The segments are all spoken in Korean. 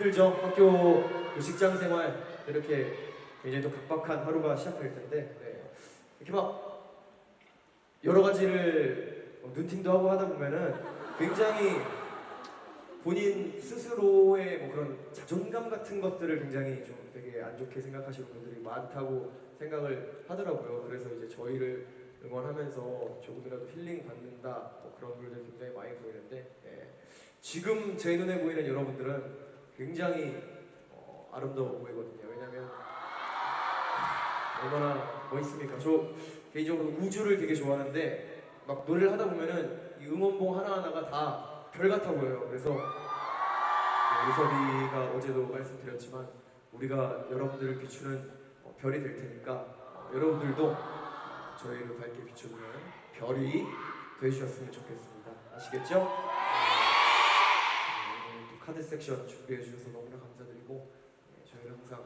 힘들죠. 학교 그 직장 생활 이렇게 굉장히 또 각박한 하루가 시작될 텐데 네. 이렇게 막 여러 가지를 뭐 눈팅도 하고 하다 보면은 굉장히 본인 스스로의 뭐 그런 자존감 같은 것들을 굉장히 좀 되게 안 좋게 생각하시는 분들이 많다고 생각을 하더라고요. 그래서 이제 저희를 응원하면서 조금이라도 힐링 받는다 뭐 그런 분들 굉장히 많이 보이는데 예. 지금 제 눈에 보이는 여러분들은 굉장히 어, 아름다워 보이거든요. 왜냐면 얼마나 멋있습니까? 저 개인적으로 우주를 되게 좋아하는데 막 노래를 하다 보면은 이 응원봉 하나하나가 다 별 같아 보여요. 그래서 네, 유섭이가 어제도 말씀드렸지만 우리가 여러분들을 비추는 어, 별이 될 테니까 어, 여러분들도 저희를 밝게 비춰주는 별이 되주셨으면 좋겠습니다. 아시겠죠? 네, 카드 섹션 준비해 주셔서 너무나 감사드리고 네, 저희를 항상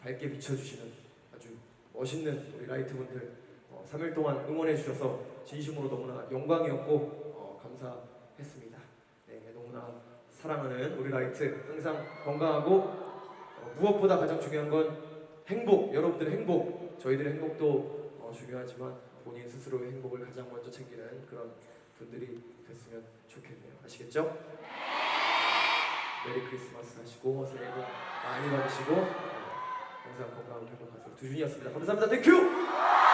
밝게 비춰주시는 아주 멋있는 우리 라이트분들 어, 3일 동안 응원해 주셔서 진심으로 너무나 영광이었고 어, 감사했습니다. 네, 너무나 사랑하는 우리 라이트 항상 건강하고 어, 무엇보다 가장 중요한 건 행복, 여러분들의 행복, 저희들의 행복도 어, 중요하지만 본인 스스로의 행복을 가장 먼저 챙기는 그런 분들이 됐으면 좋겠네요. 아시겠죠? 메리 크리스마스 하시고 새해 복 많이 받으시고 어, 항상 건강하고 행복하세요. 두준이었습니다. 감사합니다. 땡큐!